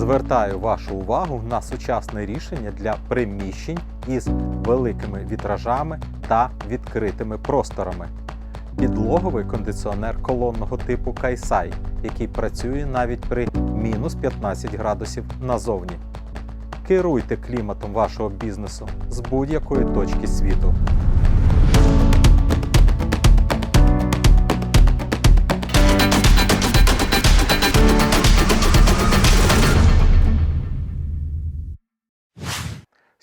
Звертаю вашу увагу на сучасне рішення для приміщень із великими вітражами та відкритими просторами. Підлоговий кондиціонер колонного типу Кайсай, який працює навіть при мінус 15 градусів назовні. Керуйте кліматом вашого бізнесу з будь-якої точки світу.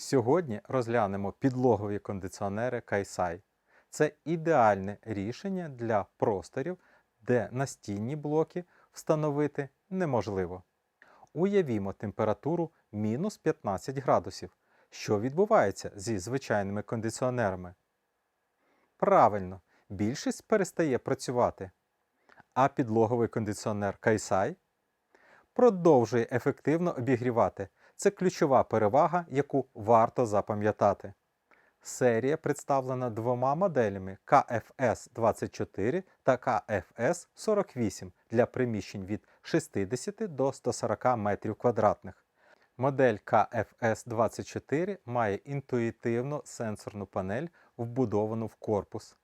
Сьогодні розглянемо підлогові кондиціонери Кайсай. Це ідеальне рішення для просторів, де настінні блоки встановити неможливо. Уявімо температуру мінус 15 градусів. Що відбувається зі звичайними кондиціонерами? Правильно, більшість перестає працювати. А підлоговий кондиціонер Кайсай продовжує ефективно обігрівати. Це ключова перевага, яку варто запам'ятати. Серія представлена двома моделями KFS 24 та KFS 48 для приміщень від 60 до 140 метрів квадратних. Модель KFS 24 має інтуїтивну сенсорну панель, вбудовану в корпус.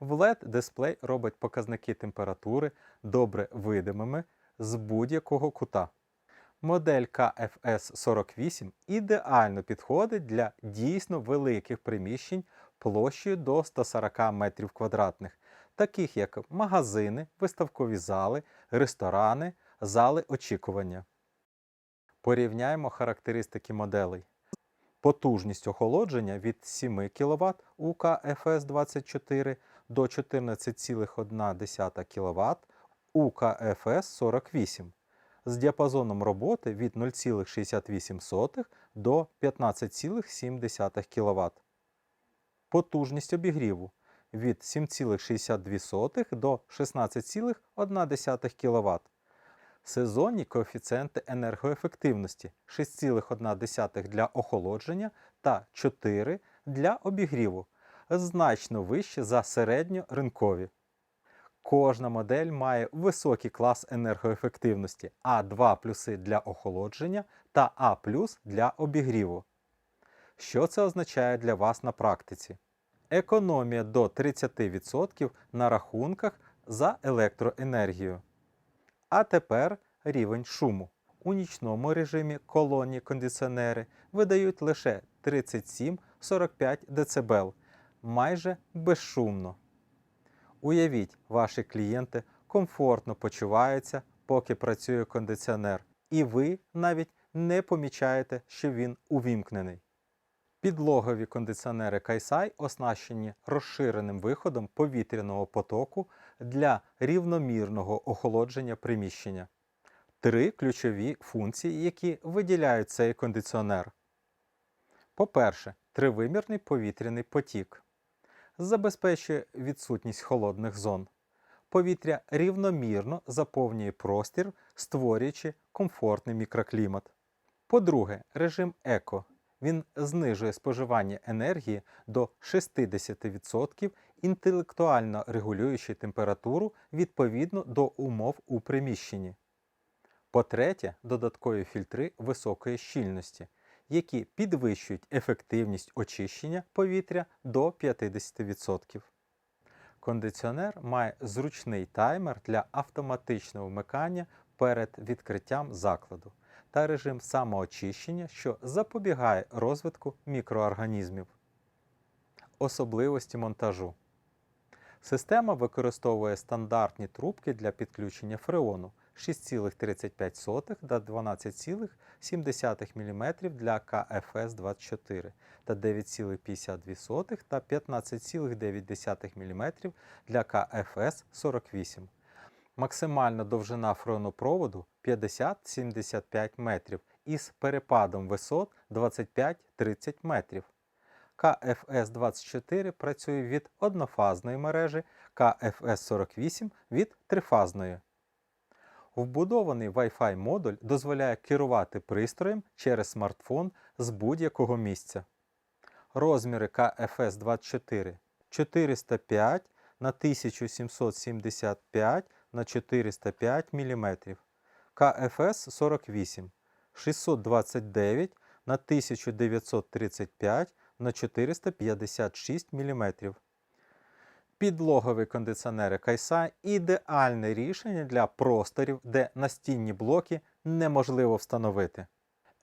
В LED-дисплей робить показники температури добре видимими з будь-якого кута. Модель KFS 48 ідеально підходить для дійсно великих приміщень площею до 140 метрів квадратних, таких як магазини, виставкові зали, ресторани, зали очікування. Порівняємо характеристики моделей. Потужність охолодження від 7 кВт у KFS 24 до 14,1 кВт у KFS 48 з діапазоном роботи від 0,68 до 15,7 кВт. Потужність обігріву від 7,62 до 16,1 кВт. Сезонні коефіцієнти енергоефективності 6,1 для охолодження та 4 для обігріву, значно вище за середньоринкові. Кожна модель має високий клас енергоефективності А2 плюси для охолодження та А для обігріву. Що це означає для вас на практиці? Економія до 30% на рахунках за електроенергію. А тепер рівень шуму. У нічному режимі колонні кондиціонери видають лише 37-45 дБ, майже безшумно. Уявіть, ваші клієнти комфортно почуваються, поки працює кондиціонер, і ви навіть не помічаєте, що він увімкнений. Підлогові кондиціонери Кайсай оснащені розширеним виходом повітряного потоку для рівномірного охолодження приміщення. Три ключові функції, які виділяють цей кондиціонер. По-перше, тривимірний повітряний потік забезпечує відсутність холодних зон. Повітря рівномірно заповнює простір, створюючи комфортний мікроклімат. По-друге, режим еко. Він знижує споживання енергії до 60%, інтелектуально регулюючи температуру відповідно до умов у приміщенні. По-третє, додаткові фільтри високої щільності, які підвищують ефективність очищення повітря до 50%. Кондиціонер має зручний таймер для автоматичного вмикання перед відкриттям закладу та режим самоочищення, що запобігає розвитку мікроорганізмів. Особливості монтажу. Система використовує стандартні трубки для підключення фреону 6,35 та 12,7 мм для КФС 24 та 9,52 та 15,9 мм для КФС 48. Максимальна довжина фронопроводу 50-75 метрів із перепадом висот 25-30 метрів. КФС 24 працює від однофазної мережі, КФС 48 від трифазної. Вбудований Wi-Fi модуль дозволяє керувати пристроєм через смартфон з будь-якого місця. Розміри КФС 24 405 на 1775 на 405 мм. КФС 48 629 на 1935 на 456 мм. Підлогові кондиціонери Кайсай ідеальне рішення для просторів, де настінні блоки неможливо встановити.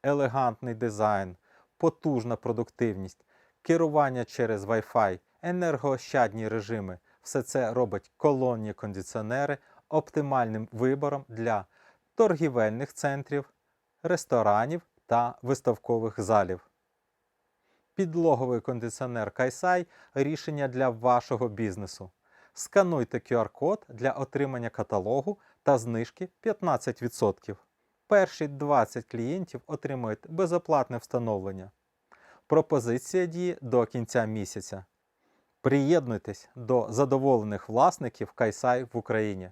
Елегантний дизайн, потужна продуктивність, керування через Wi-Fi, енергоощадні режими все це робить колонні кондиціонери оптимальним вибором для торгівельних центрів, ресторанів та виставкових залів. Підлоговий кондиціонер Кайсай рішення для вашого бізнесу. Скануйте QR-код для отримання каталогу та знижки 15%. Перші 20 клієнтів отримують безоплатне встановлення. Пропозиція діє до кінця місяця. Приєднуйтесь до задоволених власників Кайсай в Україні.